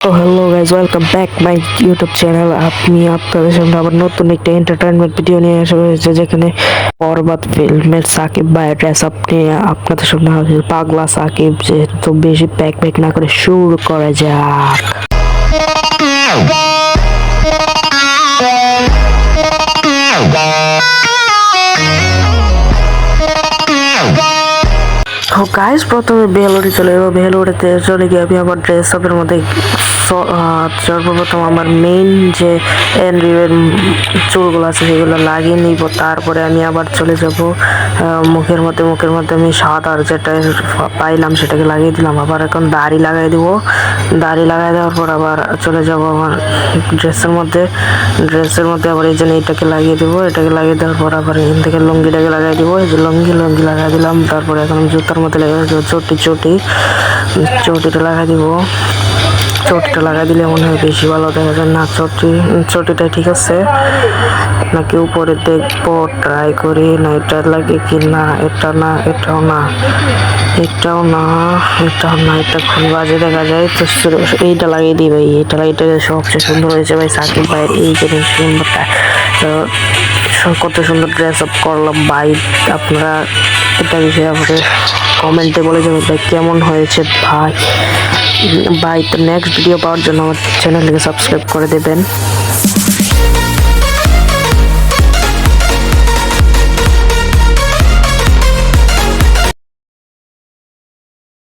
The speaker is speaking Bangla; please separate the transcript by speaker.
Speaker 1: তো hello guys welcome back my YouTube channel আপনি আপনাদের সামনে আবার নতুন একটা এন্টারটেনমেন্ট ভিডিও নিয়ে আসা হয়েছে যেখানে বরবাদ ফিল্মের সাকিব ভাই ড্রেস আপনি আপনাদের সামনে পাগলা সাকিব যেহেতু বেশি প্যাক প্যাক না করে শুরু করা যাক। তো গাইস প্রথমে বেলুড়ি চলে যাব। বেলুড়িতে চলে গিয়ে আমি আমার ড্রেস আপের মধ্যে স- সর্বপ্রথম আমার মেইন যে এন্ড্রিওয়ের চুলগুলো আছে, সেগুলো লাগিয়ে নিব। তারপরে আমি আবার চলে যাব। মুখের মধ্যে মুখের মধ্যে আমি সাদার যেটা পাইলাম, সেটাকে লাগিয়ে দিলাম। আবার এখন দাড়ি লাগাই দিব। দাড়ি লাগাই দেওয়ার পর আবার চলে যাব আমার ড্রেসের মধ্যে। ড্রেসের মধ্যে আবার এই জন্য এটাকে লাগিয়ে দিব। এটাকে লাগিয়ে দেওয়ার পর আবার এখান থেকে লুঙ্গিটাকে লাগাই দিব। এই যে লুঙ্গি লুঙ্গি লাগাই দিলাম। তারপরে এখন জুতার লাগাই দেবো চটি চটি। চটিটা লাগাই দিব। চটিটা লাগাই দিলে মনে হয় বেশি ভালো দেখা যায়। না, চটি চটিটা ঠিক আছে। নাকি উপরে দেখব ট্রাই করি। না, এটা লাগে কি না, এটা না, এটাও না। এটাও না এটাও না, এটা খুব বাজে দেখা যায়। তো এইটা লাগিয়ে দিই ভাই। এটা এটা সবচেয়ে সুন্দর হয়েছে ভাই সাকিব ভাইয়ের এই জিনিস সুন্দরটা। তো কত সুন্দর ড্রেস আপ করলাম ভাই। আপনারা এটা বিষয়ে আমাকে কমেন্টে বলে যাবেন ভাই, কেমন হয়েছে ভাই? ভাই, তো নেক্সট ভিডিও পাওয়ার জন্য আমার চ্যানেলটিকে সাবস্ক্রাইব করে দেবেন।